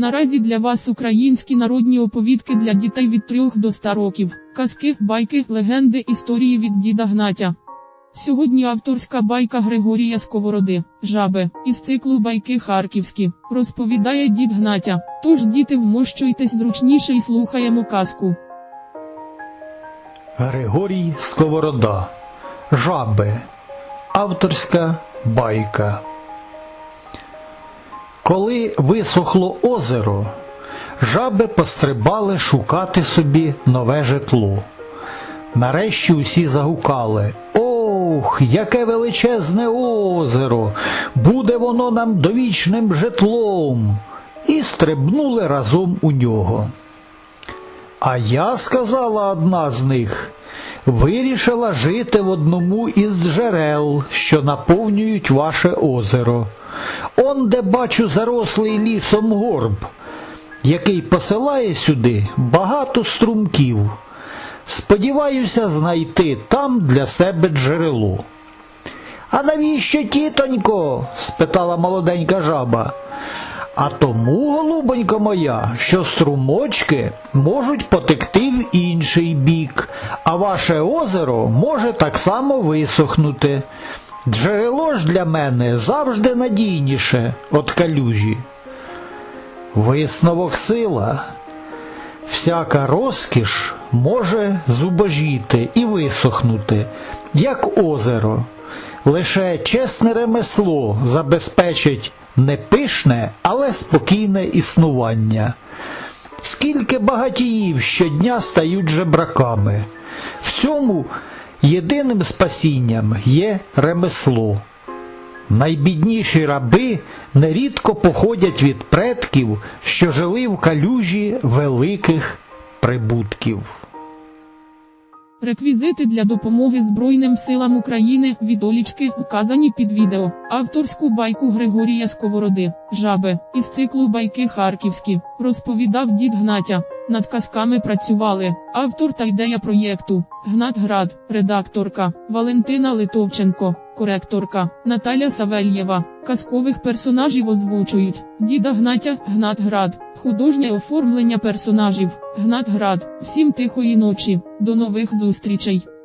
Наразі для вас українські народні оповідки для дітей від 3 до 100 років, казки, байки, легенди, історії від діда Гнатя. Сьогодні авторська байка Григорія Сковороди, жаби, із циклу Байки Харківські, розповідає дід Гнатя. Тож діти вмощуйтесь зручніше і слухаємо казку. Григорій Сковорода. Жаби. Авторська байка. Коли висохло озеро, жаби пострибали шукати собі нове житло. Нарешті усі загукали. Ох, яке величезне озеро! Буде воно нам довічним житлом. І стрибнули разом у нього. А я, сказала одна з них, вирішила жити в одному із джерел, що наповнюють ваше озеро. Он де бачу зарослий лісом горб, який посилає сюди багато струмків. Сподіваюся знайти там для себе джерело. А навіщо, тітонько? спитала молоденька жаба. А тому, голубонько моя, що струмочки можуть потекти в інший бік, а ваше озеро може так само висохнути. Джерело ж для мене завжди надійніше від калюжі. Висновок сила. Всяка розкіш може зубожіти і висохнути, як озеро. Лише чесне ремесло забезпечить не пишне, але спокійне існування. Скільки багатіїв щодня стають жебраками. В цьому єдиним спасінням є ремесло. Найбідніші раби нерідко походять від предків, що жили в калюжі великих прибутків. Реквізити для допомоги Збройним силам України відолічки вказані під відео. Авторську байку Григорія Сковороди, жаби, із циклу Байки Харківські, розповідав дід Гнатя. Над казками працювали автор та ідея проєкту Гнат Град, редакторка Валентина Литовченко, коректорка Наталя Савельєва. Казкових персонажів озвучують Діда Гнатя, Гнат Град, художнє оформлення персонажів, Гнат Град. Всім тихої ночі. До нових зустрічей.